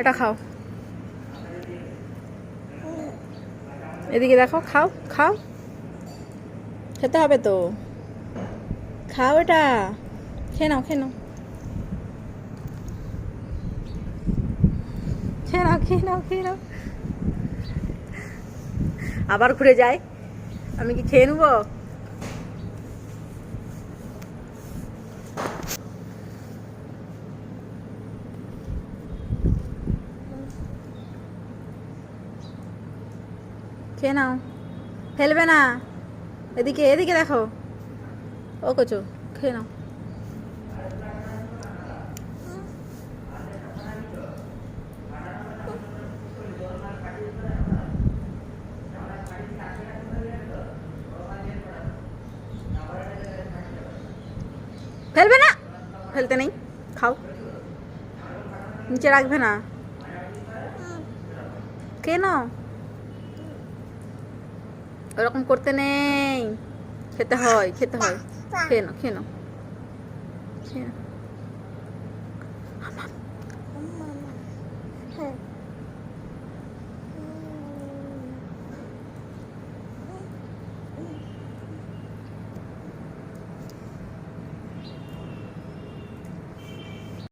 এটা খাও। এদিকে দেখো, খাও খাও। খেতে হবে তো। খাও এটা। খেয়ে নাও খেয়ে নাও। খেয়ে নাও খেয়ে নাও খেয়ে নাও। আবার ঘুরে যায় আমি কি খেয়ে নেব? খেয়ে নাও। ফেলবে না। এদিকে এদিকে দেখো। ও কচু, খেয়ে নাও। ফেলবে না? ফেলতে নেই। খাও। নিচে রাখবে না। কেন ওরকম করতে নেই। খেতে হয় খেতে হয়। খেয়ে নাও খেয়ে নাও। খেয়ে